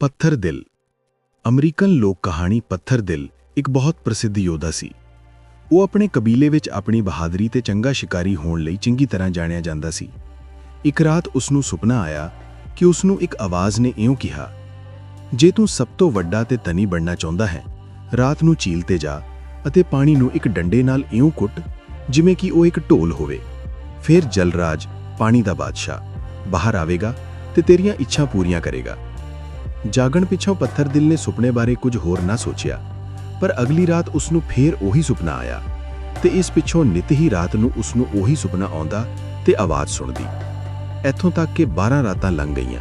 ਪੱਥਰ ਦਿਲ। ਅਮਰੀਕਨ ਲੋਕ ਕਹਾਣੀ ਪੱਥਰ ਦਿਲ ਇੱਕ ਬਹੁਤ ਪ੍ਰਸਿੱਧ ਯੋਧਾ ਸੀ। ਉਹ ਆਪਣੇ ਕਬੀਲੇ ਵਿੱਚ ਆਪਣੀ ਬਹਾਦਰੀ ਤੇ ਚੰਗਾ ਸ਼ਿਕਾਰੀ ਹੋਣ ਲਈ ਚੰਗੀ ਤਰ੍ਹਾਂ ਜਾਣਿਆ ਜਾਂਦਾ ਸੀ। ਇੱਕ ਰਾਤ ਉਸ ਨੂੰ ਸੁਪਨਾ ਆਇਆ ਕਿ ਉਸ ਨੂੰ ਇੱਕ ਆਵਾਜ਼ ਨੇ ਇਉਂ ਕਿਹਾ, ਜੇ ਤੂੰ ਸਭ ਤੋਂ ਵੱਡਾ ਤੇ ਤਨੀ ਬਣਨਾ ਚਾਹੁੰਦਾ ਹੈ, ਰਾਤ ਨੂੰ ਝੀਲ ਤੇ ਜਾ ਅਤੇ ਪਾਣੀ ਨੂੰ ਇੱਕ ਡੰਡੇ ਨਾਲ ਇਉਂ ਕੁੱਟ, ਜਿਵੇਂ ਕਿ ਉਹ ਇੱਕ ਢੋਲ ਹੋਵੇ। ਫਿਰ ਜਲਰਾਜ, ਪਾਣੀ ਦਾ ਬਾਦਸ਼ਾਹ, ਬਾਹਰ ਆਵੇਗਾ ਤੇ ਤੇਰੀਆਂ ਇੱਛਾ ਪੂਰੀਆਂ ਕਰੇਗਾ। ਜਾਗਣ ਪਿੱਛੋਂ ਪੱਥਰ ਦਿਲ ਨੇ ਸੁਪਨੇ ਬਾਰੇ ਕੁਝ ਹੋਰ ਨਾ ਸੋਚਿਆ, ਪਰ ਅਗਲੀ ਰਾਤ ਉਸ ਨੂੰ ਫੇਰ ਉਹੀ ਸੁਪਨਾ ਆਇਆ ਤੇ ਇਸ ਪਿੱਛੋਂ ਨਿਤ ਹੀ ਰਾਤ ਨੂੰ ਉਸ ਨੂੰ ਉਹੀ ਸੁਪਨਾ ਆਉਂਦਾ ਤੇ ਆਵਾਜ਼ ਸੁਣਦੀ। ਇੱਥੋਂ ਤੱਕ ਕਿ 12 ਰਾਤਾਂ ਲੰਘ ਗਈਆਂ।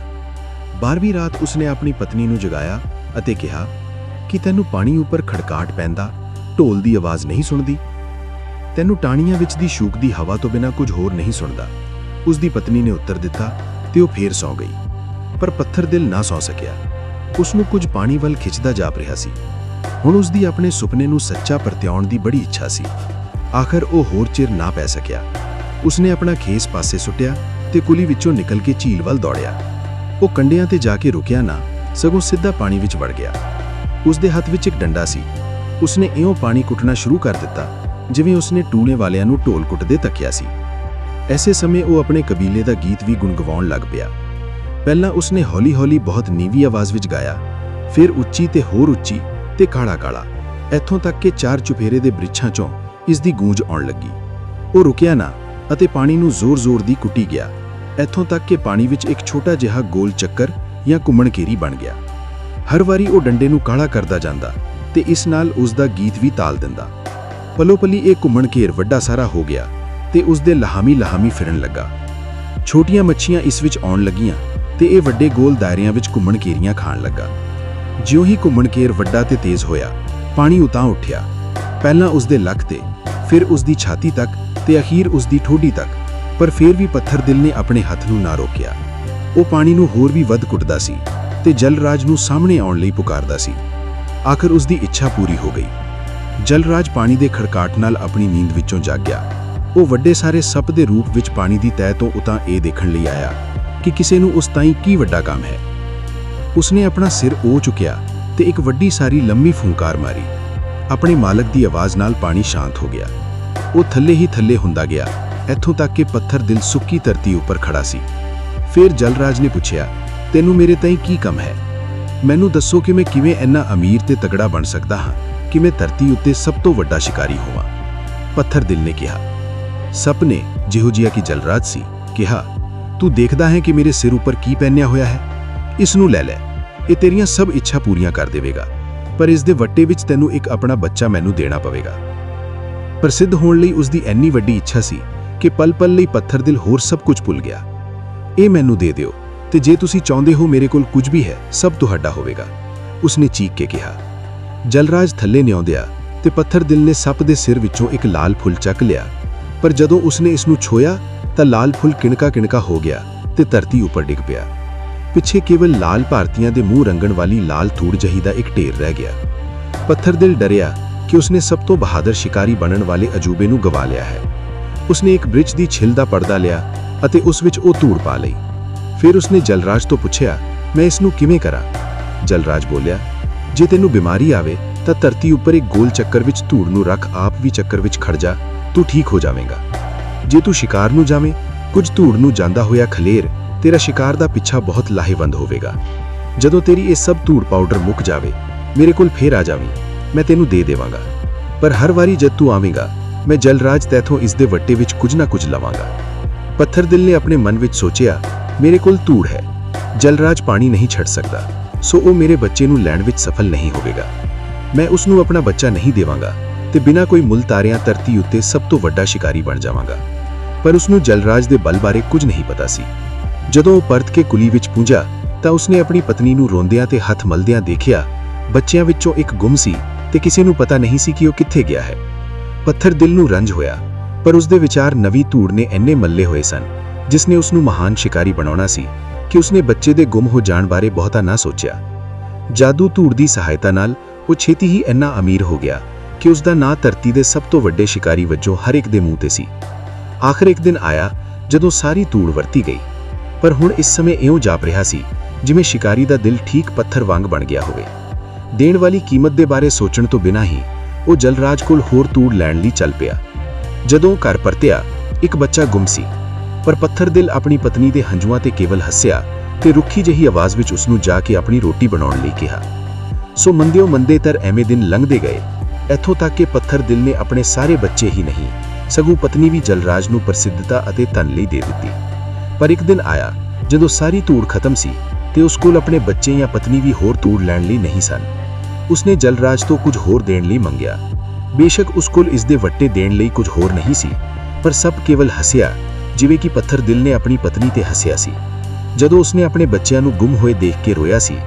12ਵੀਂ ਰਾਤ ਉਸਨੇ ਆਪਣੀ ਪਤਨੀ ਨੂੰ ਜਗਾਇਆ ਅਤੇ ਕਿਹਾ ਕਿ ਤੈਨੂੰ ਪਾਣੀ ਉੱਪਰ ਖੜਕਾਟ ਪੈਂਦਾ, ਢੋਲ ਦੀ ਆਵਾਜ਼ ਨਹੀਂ ਸੁਣਦੀ। ਤੈਨੂੰ ਟਾਣੀਆਂ ਵਿੱਚ ਦੀ ਸ਼ੂਕ ਦੀ ਹਵਾ ਤੋਂ ਬਿਨਾਂ ਕੁਝ ਹੋਰ ਨਹੀਂ ਸੁਣਦਾ। ਉਸ ਦੀ ਪਤਨੀ ਨੇ ਉੱਤਰ ਦਿੱਤਾ ਤੇ ਉਹ ਫੇਰ ਸੌਂ ਗਈ, ਪਰ ਪੱਥਰ ਦਿਲ ਨਾ ਸੌ ਸਕਿਆ। ਉਸ ਨੂੰ ਕੁਝ ਪਾਣੀ ਵੱਲ ਖਿੱਚਦਾ ਜਾਪ ਰਿਹਾ ਸੀ। ਹੁਣ ਉਸ ਦੀ ਆਪਣੇ ਸੁਪਨੇ ਨੂੰ ਸੱਚਾ ਪਰਤਿਆਉਣ ਦੀ ਬੜੀ ਇੱਛਾ ਸੀ। ਆਖਰ ਉਹ ਹੋਰ ਚਿਰ ਨਾ ਪੈ ਸਕਿਆ। ਉਸਨੇ ਆਪਣਾ ਖੇਸ ਪਾਸੇ ਸੁੱਟਿਆ ਤੇ ਕੁਲੀ ਵਿੱਚੋਂ ਨਿਕਲ ਕੇ ਝੀਲ ਵੱਲ ਦੌੜਿਆ। ਉਹ ਕੰਡਿਆਂ ਤੇ ਜਾ ਕੇ ਰੁਕਿਆ ਨਾ, ਸਗੋਂ ਸਿੱਧਾ ਪਾਣੀ ਵਿੱਚ ਵੜ ਗਿਆ। ਉਸ ਦੇ ਹੱਥ ਵਿੱਚ ਇੱਕ ਡੰਡਾ ਸੀ। ਉਸਨੇ ਇਉਂ ਪਾਣੀ ਕੁੱਟਣਾ ਸ਼ੁਰੂ ਕਰ ਦਿੱਤਾ, ਜਿਵੇਂ ਉਸਨੇ ਟੂਲੇ ਵਾਲਿਆਂ ਨੂੰ ਢੋਲ ਕੁੱਟਦੇ ਤੱਕਿਆ ਸੀ। ਐਸੇ ਸਮੇਂ ਉਹ ਆਪਣੇ ਕਬੀਲੇ ਦਾ ਗੀਤ ਵੀ ਗੁੰਗਵਾਉਣ ਲੱਗ ਪਿਆ। ਪਹਿਲਾਂ ਉਸਨੇ ਹੌਲੀ-ਹੌਲੀ ਬਹੁਤ ਨੀਵੀਂ ਆਵਾਜ਼ ਵਿੱਚ ਗਾਇਆ, ਫਿਰ ਉੱਚੀ ਤੇ ਹੋਰ ਉੱਚੀ ਤੇ ਕਾਲਾ-ਕਾਲਾ। ਇੱਥੋਂ ਤੱਕ ਕਿ ਚਾਰ ਚੁਫੇਰੇ ਦੇ ਬ੍ਰਿਛਾਂ ਚੋਂ ਇਸ ਦੀ ਗੂੰਜ ਆਉਣ ਲੱਗੀ। ਉਹ ਰੁਕਿਆ ਨਾ ਅਤੇ ਪਾਣੀ ਨੂੰ ਜ਼ੋਰ-ਜ਼ੋਰ ਦੀ ਕੁੱਟੀ ਗਿਆ। ਇੱਥੋਂ ਤੱਕ ਕਿ ਪਾਣੀ ਵਿੱਚ ਇੱਕ ਛੋਟਾ ਜਿਹਾ ਗੋਲ ਚੱਕਰ ਜਾਂ ਘੁੰਮਣ ਘੇਰੀ ਬਣ ਗਿਆ। ਹਰ ਵਾਰੀ ਉਹ ਡੰਡੇ ਨੂੰ ਕਾਲਾ ਕਰਦਾ ਜਾਂਦਾ ਤੇ ਇਸ ਨਾਲ ਉਸ ਦਾ ਗੀਤ ਵੀ ਤਾਲ ਦਿੰਦਾ। ਪਲੋ-ਪਲੀ ਇਹ ਘੁੰਮਣ ਘੇਰ ਵੱਡਾ ਸਾਰਾ ਹੋ ਗਿਆ ਤੇ ਉਸ ਦੇ ਲਹਾਮੀ ਲਹਾਮੀ ਫਿਰਨ ਲੱਗਾ। ਛੋਟੀਆਂ ਮੱਛੀਆਂ ਇਸ ਵਿੱਚ ਆਉਣ ਲੱਗੀਆਂ ਤੇ ਇਹ ਵੱਡੇ ਗੋਲ ਦਾਇਰਿਆਂ ਵਿੱਚ ਘੁੰਮਣ ਘੇਰੀਆਂ ਖਾਣ ਲੱਗਾ। ਜਿਉਂ ਹੀ ਘੁੰਮਣ ਘੇਰ ਵੱਡਾ ਤੇ ਤੇਜ਼ ਹੋਇਆ, ਪਾਣੀ ਉਤਾਂ ਉੱਠਿਆ। ਪਹਿਲਾਂ ਉਸ ਦੇ ਲੱਕ ਤੇ, ਫਿਰ ਉਸ ਦੀ ਛਾਤੀ ਤੱਕ ਤੇ ਅਖੀਰ ਉਸ ਦੀ ਠੋਡੀ ਤੱਕ, ਪਰ ਫਿਰ ਵੀ ਪੱਥਰ ਦਿਲ ਨੇ ਆਪਣੇ ਹੱਥ ਨੂੰ ਨਾ ਰੋਕਿਆ। ਉਹ ਪਾਣੀ ਨੂੰ ਹੋਰ ਵੀ ਵੱਧ ਕੁੱਟਦਾ ਸੀ ਤੇ ਜਲਰਾਜ ਨੂੰ ਸਾਹਮਣੇ ਆਉਣ ਲਈ ਪੁਕਾਰਦਾ ਸੀ। ਆਖਰ ਉਸ ਦੀ ਇੱਛਾ ਪੂਰੀ ਹੋ ਗਈ। ਜਲਰਾਜ ਪਾਣੀ ਦੇ ਖੜਕਾਟ ਨਾਲ ਆਪਣੀ ਨੀਂਦ ਵਿੱਚੋਂ ਜਾਗ ਗਿਆ ਉਹ ਵੱਡੇ ਸਾਰੇ ਸੱਪ ਦੇ ਰੂਪ ਵਿੱਚ ਪਾਣੀ ਦੀ ਤਹਿ ਤੋਂ ਉਤਾਂ ਇਹ ਦੇਖਣ ਲਈ ਆਇਆ। ਕਿ ਕਿਸੇ ਨੂੰ ਉਸ ਤਾਈਂ ਕੀ ਵੱਡਾ ਕੰਮ ਹੈ। ਉਸਨੇ ਆਪਣਾ ਸਿਰ ਉਹ ਚੁੱਕਿਆ ਤੇ ਇੱਕ ਵੱਡੀ ਸਾਰੀ ਲੰਮੀ ਫੁੰਕਾਰ ਮਾਰੀ। ਆਪਣੇ ਮਾਲਕ ਦੀ ਆਵਾਜ਼ ਨਾਲ ਪਾਣੀ ਸ਼ਾਂਤ ਹੋ ਗਿਆ। ਉਹ ਥੱਲੇ ਹੀ ਥੱਲੇ ਹੁੰਦਾ ਗਿਆ, ਇੱਥੋਂ ਤੱਕ ਕਿ ਪੱਥਰ ਦਿਲ ਸੁੱਕੀ ਧਰਤੀ ਉੱਪਰ ਖੜਾ ਸੀ। ਫਿਰ ਜਲਰਾਜ ਨੇ ਪੁੱਛਿਆ, ਤੈਨੂੰ ਮੇਰੇ ਤਾਈਂ ਕੀ ਕੰਮ ਹੈ? ਮੈਨੂੰ ਦੱਸੋ ਕਿ ਮੈਂ ਕਿਵੇਂ ਇੰਨਾ ਅਮੀਰ ਤੇ ਤਗੜਾ ਬਣ ਸਕਦਾ ਹਾਂ ਕਿ ਮੈਂ ਧਰਤੀ ਉੱਤੇ ਸਭ ਤੋਂ ਵੱਡਾ ਸ਼ਿਕਾਰੀ ਹੋਵਾਂ? ਪੱਥਰ ਦਿਲ ਨੇ ਕਿਹਾ। ਸੱਪ ਨੇ ਜਿਹੋ ਜਿਹਾ ਕਿ ਜਲਰਾਜ ਸੀ, ਕਿਹਾ ਤੂੰ ਦੇਖਦਾ ਹੈ ਕਿ ਮੇਰੇ ਸਿਰ ਉੱਪਰ ਕੀ ਪਹਿਨਿਆ ਹੋਇਆ ਹੈ। ਇਸ ਨੂੰ ਲੈ ਲੈ। ਇਹ ਤੇਰੀਆਂ ਸਭ ਇੱਛਾ ਪੂਰੀਆਂ ਕਰ ਦੇਵੇਗਾ। ਪਰ ਇਸ ਦੇ ਵੱਟੇ ਵਿੱਚ ਤੈਨੂੰ ਇੱਕ ਆਪਣਾ ਬੱਚਾ ਮੈਨੂੰ ਦੇਣਾ ਪਵੇਗਾ। ਪ੍ਰਸਿੱਧ ਹੋਣ ਲਈ ਉਸ ਦੀ ਇੰਨੀ ਵੱਡੀ ਇੱਛਾ ਸੀ ਕਿ ਪਲ-ਪਲ ਲਈ ਪੱਥਰ ਦਿਲ ਹੋਰ ਸਭ ਕੁਝ ਭੁੱਲ ਗਿਆ। ਇਹ ਮੈਨੂੰ ਦੇ ਦਿਓ ਤੇ ਜੇ ਤੁਸੀਂ ਚਾਹੁੰਦੇ ਹੋ ਮੇਰੇ ਕੋਲ ਕੁਝ ਵੀ ਹੈ, ਸਭ ਤੁਹਾਡਾ ਹੋਵੇਗਾ। ਉਸਨੇ ਚੀਕ ਕੇ ਕਿਹਾ। ਜਲਰਾਜ ਥੱਲੇ ਨਿਆਉਂਦਿਆ ਤੇ ਪੱਥਰ ਦਿਲ ਨੇ ਸੱਪ ਦੇ ਸਿਰ ਵਿੱਚੋਂ ਇੱਕ ਲਾਲ ਫੁੱਲ ਚੱਕ ਲਿਆ। ਪਰ ਜਦੋਂ ਉਸਨੇ ਇਸ ਨੂੰ ਛੋਇਆ ਤਾਂ ਲਾਲ ਫੁੱਲ ਕਿਣਕਾ ਕਿਣਕਾ ਹੋ ਗਿਆ ਤੇ ਧਰਤੀ ਉੱਪਰ ਡਿੱਗ ਪਿਆ। ਪਿੱਛੇ ਕੇਵਲ ਲਾਲ ਭਾਰਤੀਆਂ ਦੇ ਮੂੰਹ ਰੰਗਣ ਵਾਲੀ ਲਾਲ ਧੂੜ ਜਹੀ ਦਾ ਇੱਕ ਢੇਰ ਰਹਿ ਗਿਆ। ਪੱਥਰ ਦਿਲ ਡਰਿਆ ਕਿ ਉਸਨੇ ਸਭ ਤੋਂ ਬਹਾਦਰ ਸ਼ਿਕਾਰੀ ਬਣਨ ਵਾਲੇ ਅਜੂਬੇ ਨੂੰ ਗਵਾ ਲਿਆ ਹੈ। ਉਸਨੇ ਇੱਕ ਬ੍ਰਿਜ ਦੀ ਛਿਲ ਦਾ ਪਰਦਾ ਲਿਆ ਅਤੇ ਉਸ ਵਿੱਚ ਉਹ ਧੂੜ ਪਾ ਲਈ। ਫਿਰ ਉਸਨੇ ਜਲਰਾਜ ਤੋਂ ਪੁੱਛਿਆ, ਮੈਂ ਇਸ ਨੂੰ ਕਿਵੇਂ ਕਰਾਂ? ਜਲਰਾਜ ਬੋਲਿਆ, ਜੇ ਤੈਨੂੰ ਬਿਮਾਰੀ ਆਵੇ ਤਾਂ ਧਰਤੀ ਉੱਪਰ ਇੱਕ ਗੋਲ ਚੱਕਰ ਵਿੱਚ ਧੂੜ ਨੂੰ ਰੱਖ, ਆਪ ਵੀ ਚੱਕਰ ਵਿੱਚ ਖੜ ਜਾ, ਤੂੰ ਠੀਕ ਹੋ ਜਾਵੇਂਗਾ। ਜੇ ਤੂੰ ਸ਼ਿਕਾਰ ਨੂੰ ਜਾਵੇਂ, ਕੁਝ ਧੂੜ ਨੂੰ ਜਾਂਦਾ ਹੋਇਆ ਖਲੇਰ, ਤੇਰਾ ਸ਼ਿਕਾਰ ਦਾ ਪਿੱਛਾ ਬਹੁਤ ਲਾਹੇਵੰਦ ਹੋਵੇਗਾ। ਜਦੋਂ ਤੇਰੀ ਇਹ ਸਭ ਧੂੜ ਪਾਊਡਰ ਮੁੱਕ ਜਾਵੇ, ਮੇਰੇ ਕੋਲ ਫੇਰ ਆ ਜਾਵੀਂ, ਮੈਂ ਤੈਨੂੰ ਦੇ ਦੇਵਾਂਗਾ। ਪਰ ਹਰ ਵਾਰੀ ਜਦ ਤੂੰ ਆਵੇਂਗਾ, ਮੈਂ ਜਲਰਾਜ ਤੈਥੋਂ ਇਸ ਦੇ ਵੱਟੇ ਵਿੱਚ ਕੁਝ ਨਾ ਕੁਝ ਲਵਾਂਗਾ। ਪੱਥਰ ਦਿਲ ਨੇ ਆਪਣੇ ਮਨ ਵਿੱਚ ਸੋਚਿਆ, ਮੇਰੇ ਕੋਲ ਧੂੜ ਹੈ, ਜਲਰਾਜ ਪਾਣੀ ਨਹੀਂ ਛੱਡ ਸਕਦਾ, ਸੋ ਉਹ ਮੇਰੇ ਬੱਚੇ ਨੂੰ ਲੈਣ ਵਿੱਚ ਸਫਲ ਨਹੀਂ ਹੋਵੇਗਾ। ਮੈਂ ਉਸ ਨੂੰ ਆਪਣਾ ਬੱਚਾ ਨਹੀਂ ਦੇਵਾਂਗਾ, ਤੇ ਬਿਨਾਂ ਕੋਈ ਮੁੱਲ ਤਾਰਿਆਂ ਧਰਤੀ ਉੱਤੇ ਸਭ ਤੋਂ ਵੱਡਾ ਸ਼ਿਕਾਰੀ ਬਣ ਜਾਵਾਂਗਾ। ਪਰ ਉਸ ਨੂੰ ਜਲਰਾਜ ਦੇ ਬਲ ਬਾਰੇ ਕੁਝ ਨਹੀਂ ਪਤਾ ਸੀ। ਜਦੋਂ ਉਹ ਪਰਤ ਕੇ ਕੁਲੀ ਵਿੱਚ ਪਹੁੰਚਾ ਤਾਂ ਉਸਨੇ ਆਪਣੀ ਪਤਨੀ ਨੂੰ ਰੋਂਦਿਆਂ ਤੇ ਹੱਥ ਮਲਦਿਆਂ ਦੇਖਿਆ, ਬੱਚਿਆਂ ਵਿੱਚੋਂ ਇੱਕ ਗੁੰਮ ਸੀ ਤੇ ਕਿਸੇ ਨੂੰ ਪਤਾ ਨਹੀਂ ਸੀ ਕਿ ਉਹ ਕਿੱਥੇ ਗਿਆ ਹੈ। ਪੱਥਰ ਦਿਲ ਨੂੰ ਰੰਜ ਹੋਇਆ, ਪਰ ਉਸ ਦੇ ਵਿਚਾਰ ਨਵੀਂ ਧੂੜ ਨੇ ਇੰਨੇ ਮੱਲੇ ਹੋਏ ਸਨ ਜਿਸ ਨੇ ਉਸ ਨੂੰ ਮਹਾਨ ਸ਼ਿਕਾਰੀ ਬਣਾਉਣਾ ਸੀ, ਕਿ ਉਸਨੇ ਬੱਚੇ ਦੇ ਗੁੰਮ ਹੋ ਜਾਣ ਬਾਰੇ ਬਹੁਤਾ ਨਾ ਸੋਚਿਆ। ਜਾਦੂ ਧੂੜ ਦੀ ਸਹਾਇਤਾ ਨਾਲ ਉਹ ਛੇਤੀ ਹੀ ਇੰਨਾ ਅਮੀਰ ਹੋ ਗਿਆ ਕਿ ਉਸ ਦਾ ਨਾਂ ਧਰਤੀ ਦੇ ਸਭ ਤੋਂ ਵੱਡੇ ਸ਼ਿਕਾਰੀ ਵਜੋਂ ਹਰ ਇੱਕ ਦੇ ਮੂੰਹ ਤੇ ਸੀ। ਆਖਰ ਇੱਕ ਦਿਨ ਆਇਆ ਜਦੋਂ ਸਾਰੀ ਧੂੜ ਵਰਤੀ ਗਈ। ਪਰ ਹੁਣ ਇਸ ਸਮੇਂ ਇਉਂ ਜਾਪ ਰਿਹਾ ਸੀ, ਜਿਵੇਂ ਸ਼ਿਕਾਰੀ ਦਾ ਦਿਲ ਠੀਕ ਪੱਥਰ ਵਾਂਗ ਬਣ ਗਿਆ ਹੋਵੇ। ਦੇਣ ਵਾਲੀ ਕੀਮਤ ਦੇ ਬਾਰੇ ਸੋਚਣ ਤੋਂ ਬਿਨਾਂ ਹੀ ਉਹ ਜਲਰਾਜ ਕੋਲ ਹੋਰ ਤੂੜ ਲੈਣ ਲਈ ਚੱਲ ਪਿਆ। ਜਦੋਂ ਘਰ ਪਰਤਿਆ, ਇੱਕ ਬੱਚਾ ਗੁੰਮ ਸੀ। ਪਰ ਪੱਥਰ ਦਿਲ ਆਪਣੀ ਪਤਨੀ ਦੇ ਹੰਝੂਆਂ ਤੇ ਕੇਵਲ ਹੱਸਿਆ ਤੇ ਰੁੱਖੀ ਜਿਹੀ ਆਵਾਜ਼ ਵਿੱਚ ਉਸ ਨੂੰ ਜਾ ਕੇ ਆਪਣੀ ਰੋਟੀ ਬਣਾਉਣ ਲਈ ਕਿਹਾ। ਸੋ ਮੰਦਿਓ ਮੰਦੇ ਤਰ ਐਵੇਂ ਦਿਨ ਲੰਘਦੇ ਗਏ, ਇੱਥੋਂ ਤੱਕ ਕਿ ਪੱਥਰ ਦਿਲ ਨੇ ਆਪਣੇ ਸਾਰੇ ਬੱਚੇ ਹੀ ਨਹੀਂ। ਸਗੋਂ ਪਤਨੀ ਵੀ ਜਲਰਾਜ ਨੂੰ ਪ੍ਰਸਿੱਧਤਾ ਅਤੇ ਧਨ ਲਈ ਦੇ ਦਿੱਤੀ। ਪਰ ਇੱਕ ਦਿਨ ਆਇਆ, ਜਦੋਂ ਸਾਰੀ ਧੂੜ ਖਤਮ ਸੀ ਤੇ ਉਸ ਕੋਲ ਆਪਣੇ ਬੱਚੇ ਜਾਂ ਪਤਨੀ ਵੀ ਹੋਰ ਧੂੜ ਲੈਣ ਲਈ ਨਹੀਂ ਸਨ। ਉਸਨੇ ਜਲਰਾਜ ਤੋਂ ਕੁਝ ਹੋਰ ਦੇਣ ਲਈ ਮੰਗਿਆ। ਬੇਸ਼ੱਕ ਉਸ ਕੋਲ ਇਸ ਦੇ ਵੱਟੇ ਦੇਣ ਲਈ ਕੁਝ ਹੋਰ ਨਹੀਂ ਸੀ, ਪਰ ਸਭ ਕੇਵਲ ਹੱਸਿਆ, ਜਿਵੇਂ ਕਿ ਪੱਥਰ ਦਿਲ ਨੇ ਆਪਣੀ ਪਤਨੀ ਤੇ ਹੱਸਿਆ ਸੀ। ਜਦੋਂ ਉਸਨੇ ਆਪਣੇ ਬੱਚਿਆਂ ਨੂੰ ਗੁੰਮ ਹੋਏ ਦੇਖ ਕੇ ਰੋਇਆ ਸੀ,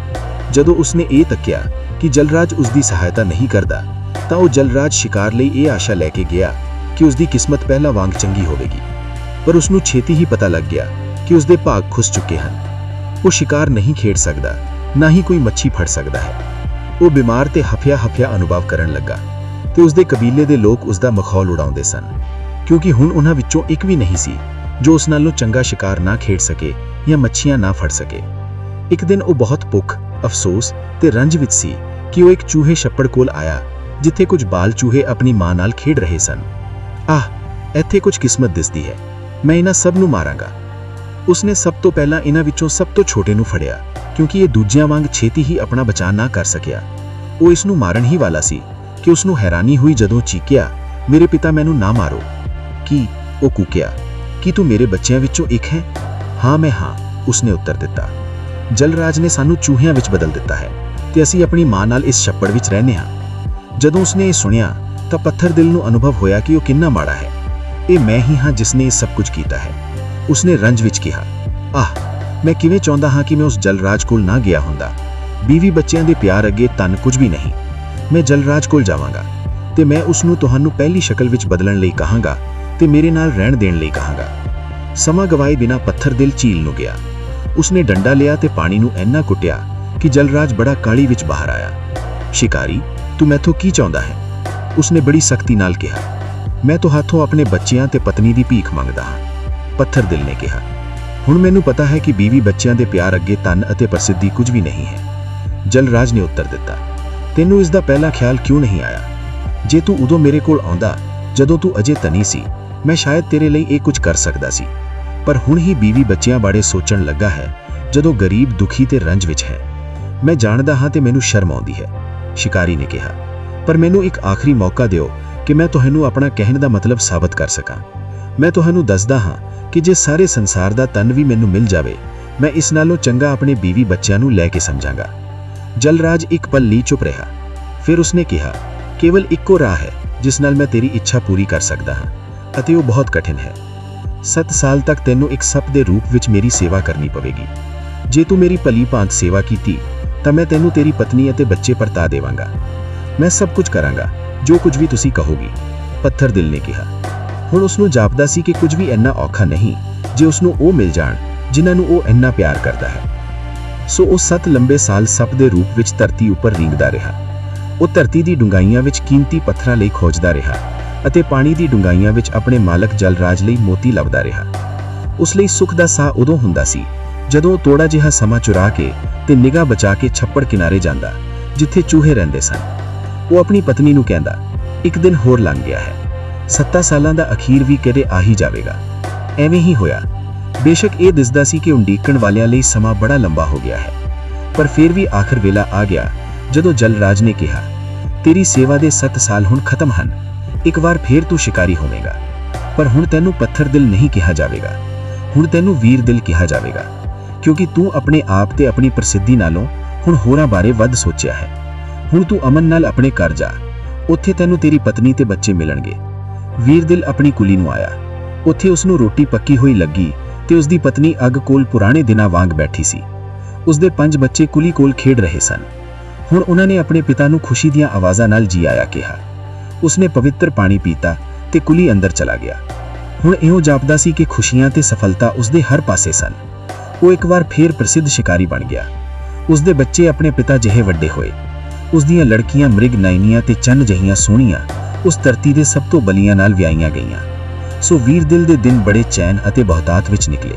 ਜਦੋਂ ਉਸਨੇ ਇਹ ਤੱਕਿਆ ਕਿ ਜਲਰਾਜ ਉਸ ਦੀ ਸਹਾਇਤਾ ਨਹੀਂ ਕਰਦਾ, ਤਾਂ ਉਹ ਜਲਰਾਜ ਸ਼ਿਕਾਰ ਲਈ ਇਹ ਆਸ਼ਾ ਲੈ ਕੇ ਗਿਆ ਕਿ ਉਸ ਦੀ ਕਿਸਮਤ ਪਹਿਲਾਂ ਵਾਂਗ ਚੰਗੀ ਹੋਵੇਗੀ, ਪਰ ਉਸ ਨੂੰ ਛੇਤੀ ਹੀ ਪਤਾ ਲੱਗ ਗਿਆ ਕਿ ਉਸ ਦੇ ਭਾਗ ਖੁੱਸ ਚੁੱਕੇ ਹਨ। ਉਹ ਸ਼ਿਕਾਰ ਨਹੀਂ ਖੇਡ ਸਕਦਾ, ਨਾ ਹੀ ਕੋਈ ਮੱਛੀ ਫੜ ਸਕਦਾ ਹੈ। ਉਹ ਬਿਮਾਰ ਤੇ ਹਫਿਆ ਹਫਿਆ ਅਨੁਭਵ ਕਰਨ ਲੱਗਾ ਤੇ ਉਸ ਦੇ ਕਬੀਲੇ ਦੇ ਲੋਕ ਉਸ ਦਾ ਮਖੌਲ ਉਡਾਉਂਦੇ ਸਨ, ਕਿਉਂਕਿ ਹੁਣ ਉਹਨਾਂ ਵਿੱਚੋਂ ਇੱਕ ਵੀ ਨਹੀਂ ਸੀ ਜੋ ਉਸ ਨਾਲੋਂ ਚੰਗਾ ਸ਼ਿਕਾਰ ਨਾ ਖੇਡ ਸਕੇ ਜਾਂ ਮੱਛੀਆਂ ਨਾ ਫੜ ਸਕੇ। ਇੱਕ ਦਿਨ ਉਹ ਬਹੁਤ ਭੁੱਖ, ਅਫਸੋਸ ਤੇ ਰੰਜ ਵਿੱਚ ਸੀ ਕਿ ਉਹ ਇੱਕ ਚੂਹੇ ਛੱਪੜ ਕੋਲ ਆਇਆ, ਜਿੱਥੇ ਕੁਝ ਬਾਲ ਚੂਹੇ ਆਪਣੀ ਮਾਂ ਨਾਲ ਖੇਡ ਰਹੇ ਸਨ। ਆਹ, ਇੱਥੇ ਕੁਝ ਕਿਸਮਤ ਦਿਸਦੀ ਹੈ। ਮੈਂ ਇਹਨਾਂ ਸਭ ਨੂੰ ਮਾਰਾਂਗਾ। ਉਸਨੇ ਸਭ ਤੋਂ ਪਹਿਲਾਂ ਇਹਨਾਂ ਵਿੱਚੋਂ ਸਭ ਤੋਂ ਛੋਟੇ ਨੂੰ ਫੜਿਆ, ਕਿਉਂਕਿ ਇਹ ਦੂਜਿਆਂ ਵਾਂਗ ਛੇਤੀ ਹੀ ਆਪਣਾ ਬਚਾਅ ਨਾ ਕਰ ਸਕਿਆ। ਉਹ ਇਸ ਨੂੰ ਮਾਰਨ ਹੀ ਵਾਲਾ ਸੀ ਕਿ ਉਸ ਨੂੰ ਹੈਰਾਨੀ ਹੋਈ ਜਦੋਂ ਚੀਕਿਆ, ਮੇਰੇ ਪਿਤਾ ਮੈਨੂੰ ਨਾ ਮਾਰੋ। ਕੀ ਉਹ ਕੂਕਿਆ, ਕੀ ਤੂੰ ਮੇਰੇ ਬੱਚਿਆਂ ਵਿੱਚੋਂ ਇੱਕ ਹੈ? ਹਾਂ, ਮੈਂ ਹਾਂ, ਉਸਨੇ ਉੱਤਰ ਦਿੱਤਾ। ਜਲਰਾਜ ਨੇ ਸਾਨੂੰ ਚੂਹਿਆਂ ਵਿੱਚ ਬਦਲ ਦਿੱਤਾ ਹੈ ਤੇ ਅਸੀਂ ਆਪਣੀ ਮਾਂ ਨਾਲ ਇਸ ਛੱਪੜ ਵਿੱਚ ਰਹਿੰਦੇ ਹਾਂ। ਜਦੋਂ ਉਸਨੇ ਇਹ ਸੁਣਿਆ ਤਾਂ ਪੱਥਰ ਦਿਲ ਨੂੰ ਅਨੁਭਵ ਹੋਇਆ ਕਿ ਉਹ ਕਿੰਨਾ ਮਾੜਾ ਹੈ। ਇਹ ਮੈਂ ਹੀ ਹਾਂ ਜਿਸ ਨੇ ਇਹ ਸਭ ਕੁਝ ਕੀਤਾ ਹੈ। ਉਸਨੇ ਰੰਜ ਵਿੱਚ ਕਿਹਾ, ਆਹ, ਮੈਂ ਕਿਵੇਂ ਚਾਹੁੰਦਾ ਹਾਂ ਕਿ ਮੈਂ ਉਸ ਜਲਰਾਜ ਕੋਲ ਨਾ ਗਿਆ ਹੁੰਦਾ? ਬੀਵੀ ਬੱਚਿਆਂ ਦੇ ਪਿਆਰ ਅੱਗੇ ਤਨ ਕੁਝ ਵੀ ਨਹੀਂ। ਮੈਂ ਜਲਰਾਜ ਕੋਲ ਜਾਵਾਂਗਾ ਤੇ ਮੈਂ ਉਸ ਨੂੰ ਤੁਹਾਨੂੰ ਪਹਿਲੀ ਸ਼ਕਲ ਵਿੱਚ ਬਦਲਣ ਲਈ ਕਹਾਂਗਾ ਤੇ ਮੇਰੇ ਨਾਲ ਰਹਿਣ ਦੇਣ ਲਈ ਕਹਾਂਗਾ। ਸਮਾਂ ਗਵਾਏ ਬਿਨਾ ਪੱਥਰ ਦਿਲ ਝੀਲ ਨੂੰ ਗਿਆ। ਉਸਨੇ ਡੰਡਾ ਲਿਆ ਤੇ ਪਾਣੀ ਨੂੰ ਇੰਨਾ ਕੁੱਟਿਆ ਕਿ ਜਲਰਾਜ ਬੜਾ ਕਾਲੀ ਵਿੱਚ ਬਾਹਰ ਆਇਆ। ਸ਼ਿਕਾਰੀ, ਤੂੰ ਮੈਥੋਂ ਕੀ ਚਾਹੁੰਦਾ ਹੈ? ਉਸਨੇ ਬੜੀ ਸਖਤੀ ਨਾਲ ਕਿਹਾ, ਮੈਂ ਤੁਹਾਥੋਂ ਆਪਣੇ ਬੱਚਿਆਂ ਤੇ ਪਤਨੀ ਦੀ ਭੀਖ ਮੰਗਦਾ ਹਾਂ, ਪੱਥਰ ਦਿਲ ਨੇ ਕਿਹਾ। ਹੁਣ ਮੈਨੂੰ ਪਤਾ ਹੈ ਕਿ ਬੀਵੀ ਬੱਚਿਆਂ ਦੇ ਪਿਆਰ ਅੱਗੇ ਤਨ ਅਤੇ ਪ੍ਰਸਿੱਧੀ ਕੁਝ ਵੀ ਨਹੀਂ ਹੈ। ਜਲਰਾਜ ਨੇ ਉੱਤਰ ਦਿੱਤਾ, ਤੈਨੂੰ ਇਸ ਦਾ ਪਹਿਲਾ ਖਿਆਲ ਕਿਉਂ ਨਹੀਂ ਆਇਆ? ਜੇ ਤੂੰ ਉਦੋਂ ਮੇਰੇ ਕੋਲ ਆਉਂਦਾ, ਜਦੋਂ ਤੂੰ ਅਜੇ ਤਨੀ ਸੀ, ਮੈਂ ਸ਼ਾਇਦ ਤੇਰੇ ਲਈ ਇਹ ਕੁਝ ਕਰ ਸਕਦਾ ਸੀ। ਪਰ ਹੁਣ ਹੀ ਬੀਵੀ ਬੱਚਿਆਂ ਬਾਰੇ ਸੋਚਣ ਲੱਗਾ ਹੈ, ਜਦੋਂ ਗਰੀਬ ਦੁਖੀ ਤੇ ਰੰਜ ਵਿੱਚ ਹੈ। ਮੈਂ ਜਾਣਦਾ ਹਾਂ ਤੇ ਮੈਨੂੰ ਸ਼ਰਮ ਆਉਂਦੀ ਹੈ, ਸ਼ਿਕਾਰੀ ਨੇ ਕਿਹਾ। ਪਰ ਮੈਨੂੰ ਇੱਕ ਆਖਰੀ ਮੌਕਾ ਦਿਓ ਕਿ ਮੈਂ ਤੁਹਾਨੂੰ ਆਪਣਾ ਕਹਿਣ ਦਾ ਮਤਲਬ ਸਾਬਤ ਕਰ ਸਕਾਂ। ਮੈਂ ਤੁਹਾਨੂੰ ਦੱਸਦਾ ਹਾਂ ਕਿ ਜੇ ਸਾਰੇ ਸੰਸਾਰ ਦਾ ਤਨ ਵੀ ਮੈਨੂੰ ਮਿਲ ਜਾਵੇ, ਮੈਂ ਇਸ ਨਾਲੋਂ ਚੰਗਾ ਆਪਣੇ ਬੀਵੀ ਬੱਚਿਆਂ ਨੂੰ ਲੈ ਕੇ ਸਮਝਾਂਗਾ। ਜਲਰਾਜ ਇੱਕ ਪਲ ਲਈ ਚੁੱਪ ਰਿਹਾ। ਫਿਰ ਉਸਨੇ ਕਿਹਾ, ਕੇਵਲ ਇੱਕੋ ਰਾਹ ਹੈ ਜਿਸ ਨਾਲ ਮੈਂ ਤੇਰੀ ਇੱਛਾ ਪੂਰੀ ਕਰ ਸਕਦਾ ਹਾਂ, ਅਤੇ ਉਹ ਬਹੁਤ ਕਠਿਨ ਹੈ। 7 ਸਾਲ ਤੱਕ ਤੈਨੂੰ ਇੱਕ ਸੱਪ ਦੇ ਰੂਪ ਵਿੱਚ ਮੇਰੀ ਸੇਵਾ ਕਰਨੀ ਪਵੇਗੀ। ਜੇ ਤੂੰ ਮੇਰੀ ਭਲੀ ਭਾਂਤ ਸੇਵਾ ਕੀਤੀ, ਤਾਂ ਮੈਂ ਤੈਨੂੰ ਤੇਰੀ ਪਤਨੀ ਅਤੇ ਬੱਚੇ ਪਰਤਾ ਦੇਵਾਂਗਾ। ਮੈਂ ਸਭ ਕੁਝ ਕਰਾਂਗਾ, ਜੋ ਕੁਝ ਵੀ ਤੁਸੀਂ ਕਹੋਗੇ, ਪੱਥਰ ਦਿਲ ਨੇ ਕਿਹਾ। ਹੁਣ ਉਸ ਨੂੰ ਜਾਪਦਾ ਸੀ ਕਿ ਕੁਝ ਵੀ ਇੰਨਾ ਔਖਾ ਨਹੀਂ, ਜੇ ਉਸ ਨੂੰ ਉਹ ਮਿਲ ਜਾਣ, ਜਿਨ੍ਹਾਂ ਨੂੰ ਉਹ ਇੰਨਾ ਪਿਆਰ ਕਰਦਾ ਹੈ। ਸੋ ਉਹ ਸੱਤ ਲੰਬੇ ਸਾਲ ਸੱਪ ਦੇ ਰੂਪ ਵਿੱਚ ਧਰਤੀ ਉੱਪਰ ਰੀਂਗਦਾ ਰਿਹਾ। ਉਹ ਧਰਤੀ ਦੀ ਡੂੰਘਾਈਆਂ ਵਿੱਚ ਕੀਮਤੀ ਪੱਥਰਾਂ ਲਈ ਖੋਜਦਾ ਰਿਹਾ ਅਤੇ ਪਾਣੀ ਦੀ ਡੂੰਘਾਈਆਂ ਵਿੱਚ ਆਪਣੇ ਮਾਲਕ ਜਲਰਾਜ ਲਈ ਮੋਤੀ ਲੱਭਦਾ ਰਿਹਾ। ਉਸ ਲਈ ਸੁੱਖ ਦਾ ਸਾਹ ਉਦੋਂ ਹੁੰਦਾ ਸੀ, ਜਦੋਂ ਥੋੜਾ ਜਿਹਾ ਸਮਾਂ ਚੁਰਾ ਕੇ ਤੇ ਨਿਗਾਹ ਬਚਾ ਕੇ ਛੱਪੜ ਕਿਨਾਰੇ ਜਾਂਦਾ, ਜਿੱਥੇ ਚੂਹੇ ਰਹਿੰਦੇ ਸਨ। ਉਹ ਆਪਣੀ ਪਤਨੀ ਨੂੰ ਕਹਿੰਦਾ, ਇੱਕ ਦਿਨ ਹੋਰ ਲੰਘ ਗਿਆ ਹੈ। 7 ਸਾਲਾਂ ਦਾ ਅਖੀਰ ਵੀ ਕਦੇ ਆ ਹੀ ਜਾਵੇਗਾ। ਐਵੇਂ ਹੀ ਹੋਇਆ। ਬੇਸ਼ੱਕ ਇਹ ਦਿਸਦਾ ਸੀ ਕਿ ਉਡੀਕਣ ਵਾਲਿਆਂ ਲਈ ਸਮਾਂ ਬੜਾ ਲੰਬਾ ਹੋ ਗਿਆ ਹੈ। ਪਰ ਫਿਰ ਵੀ ਆਖਰ ਵੇਲਾ ਆ ਗਿਆ, ਜਦੋਂ ਜਲਰਾਜ ਨੇ ਕਿਹਾ, ਤੇਰੀ ਸੇਵਾ ਦੇ 7 ਸਾਲ ਹੁਣ ਖਤਮ ਹਨ। ਇੱਕ ਵਾਰ ਫੇਰ ਤੂੰ ਸ਼ਿਕਾਰੀ ਹੋਵੇਂਗਾ। ਪਰ ਹੁਣ ਤੈਨੂੰ ਪੱਥਰ ਦਿਲ ਨਹੀਂ ਕਿਹਾ ਜਾਵੇਗਾ। ਹੁਣ ਤੈਨੂੰ ਵੀਰ ਦਿਲ ਕਿਹਾ ਜਾਵੇਗਾ। ਕਿਉਂਕਿ ਤੂੰ ਆਪਣੇ ਆਪ ਤੇ ਆਪਣੀ ਪ੍ਰਸਿੱਧੀ ਨਾਲੋਂ ਹੁਣ ਹੋਰਾਂ ਬਾਰੇ ਵੱਧ ਸੋਚਿਆ ਹੈ। ਹੁਣ ਤੂੰ ਅਮਨ ਨਾਲ ਆਪਣੇ ਘਰ ਜਾ। ਉੱਥੇ ਤੈਨੂੰ ਤੇਰੀ ਪਤਨੀ ਤੇ ਬੱਚੇ ਮਿਲਣਗੇ। ਵੀਰ ਦਿਲ ਆਪਣੀ ਕੁਲੀ ਨੂੰ ਆਇਆ। ਉੱਥੇ ਉਸ ਨੂੰ ਰੋਟੀ ਪੱਕੀ ਹੋਈ ਲੱਗੀ ਤੇ ਉਸ ਦੀ ਪਤਨੀ ਅੱਗ ਕੋਲ ਪੁਰਾਣੇ ਦਿਨਾਂ ਵਾਂਗ ਬੈਠੀ ਸੀ। ਉਸ ਦੇ ਪੰਜ ਬੱਚੇ ਕੁਲੀ ਕੋਲ ਖੇਡ ਰਹੇ ਸਨ। ਹੁਣ ਉਹਨਾਂ ਨੇ ਆਪਣੇ ਪਿਤਾ ਨੂੰ ਖੁਸ਼ੀ ਦੀਆਂ ਆਵਾਜ਼ਾਂ ਨਾਲ ਜੀ ਆਇਆ ਕਿਹਾ। ਉਸਨੇ ਪਵਿੱਤਰ ਪਾਣੀ ਪੀਤਾ ਤੇ ਕੁਲੀ ਅੰਦਰ ਚਲਾ ਗਿਆ। ਹੁਣ ਇਉਂ ਜਾਪਦਾ ਸੀ ਕਿ ਖੁਸ਼ੀਆਂ ਤੇ ਸਫਲਤਾ ਉਸਦੇ ਹਰ ਪਾਸੇ ਸਨ। ਉਹ ਇੱਕ ਵਾਰ ਫੇਰ ਪ੍ਰਸਿੱਧ ਸ਼ਿਕਾਰੀ ਬਣ ਗਿਆ। ਉਸਦੇ ਬੱਚੇ ਆਪਣੇ ਪਿਤਾ ਜਿਹੇ ਵੱਡੇ ਹੋਏ। ਉਸ ਦੀਆਂ ਲੜਕੀਆਂ ਮ੍ਰਿਗ ਨਾਇਨੀਆਂ ਤੇ ਚੰਨ ਜਹੀਆਂ ਸੋਹਣੀਆਂ ਉਸ ਧਰਤੀ ਦੇ ਸਭ ਤੋਂ ਬਲੀਆਂ ਨਾਲ ਵਿਆਹੀਆਂ ਗਈਆਂ। ਸੋ ਵੀਰ ਦਿਲ ਦੇ ਦਿਨ ਬੜੇ ਚੈਨ ਅਤੇ ਬਹੁਤਾਤ ਵਿੱਚ ਨਿਕਲੇ।